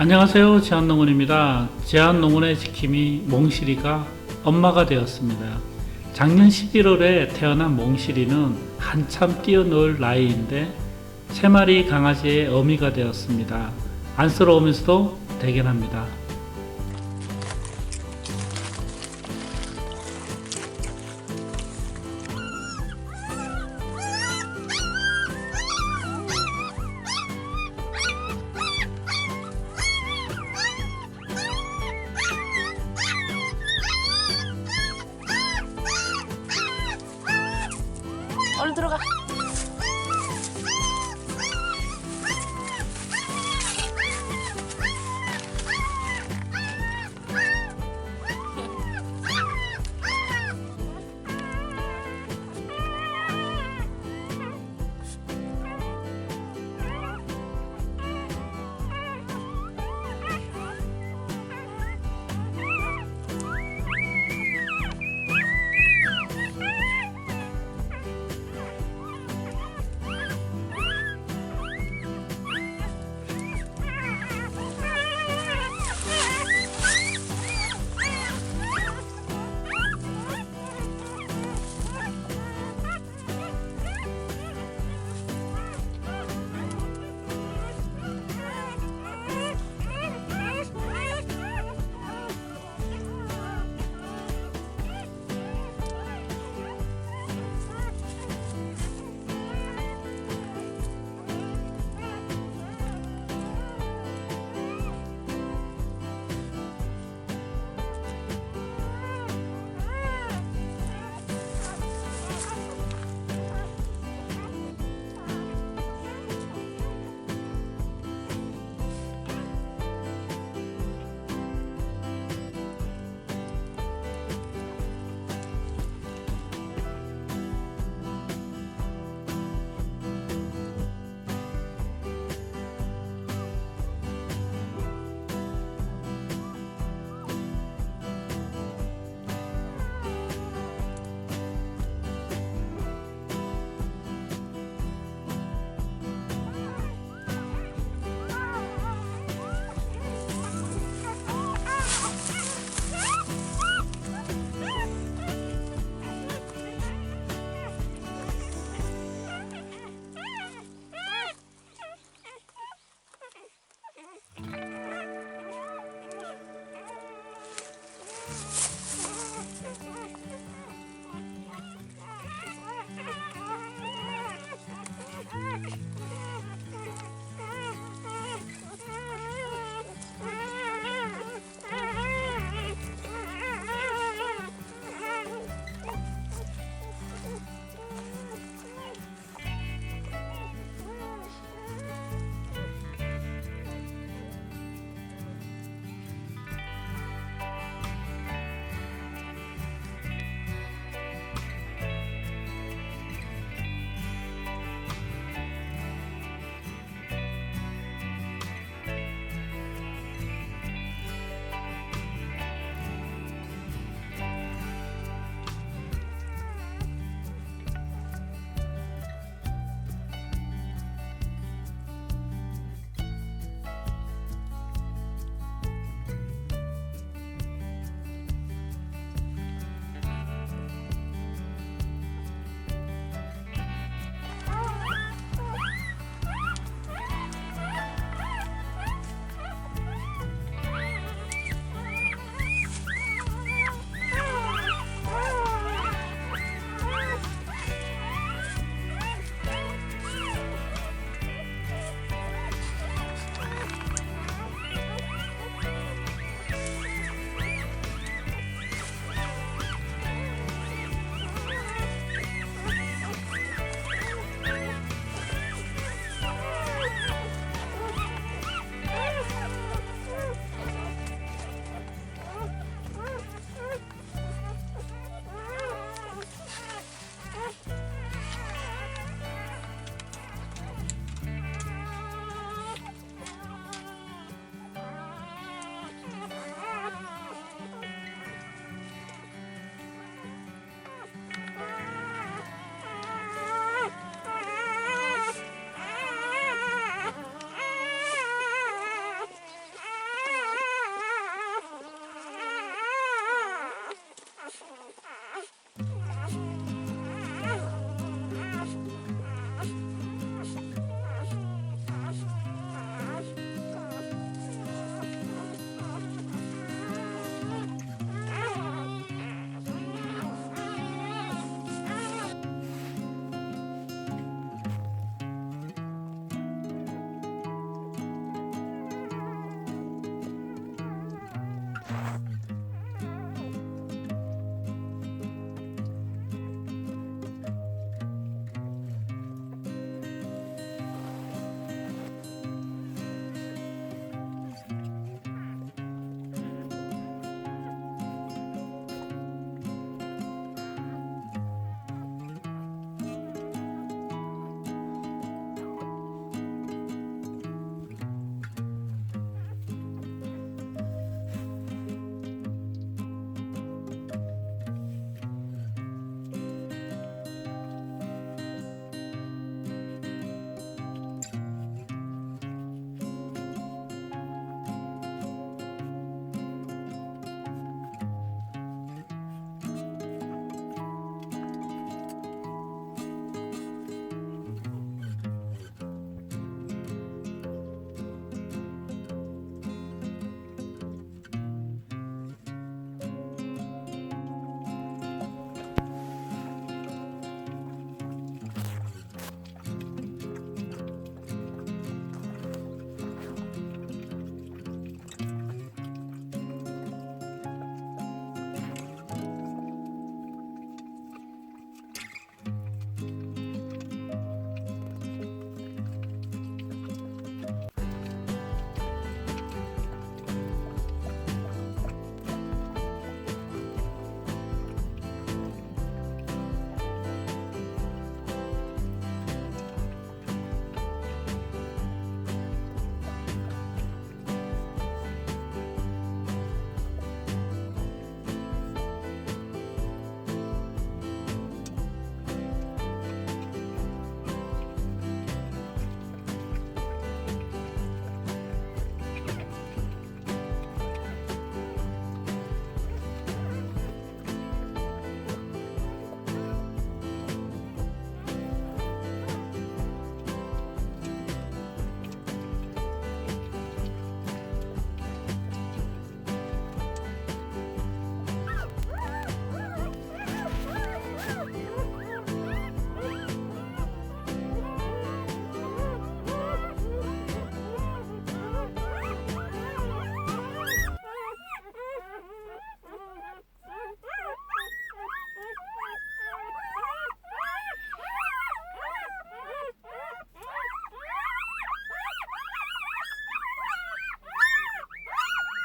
안녕하세요. 제한농원입니다. 제한농원의 지킴이 몽실이가 엄마가 되었습니다. 작년 11월에 태어난 몽실이는 한참 뛰어놀 나이인데 세 마리 강아지의 어미가 되었습니다. 안쓰러우면서도 대견합니다.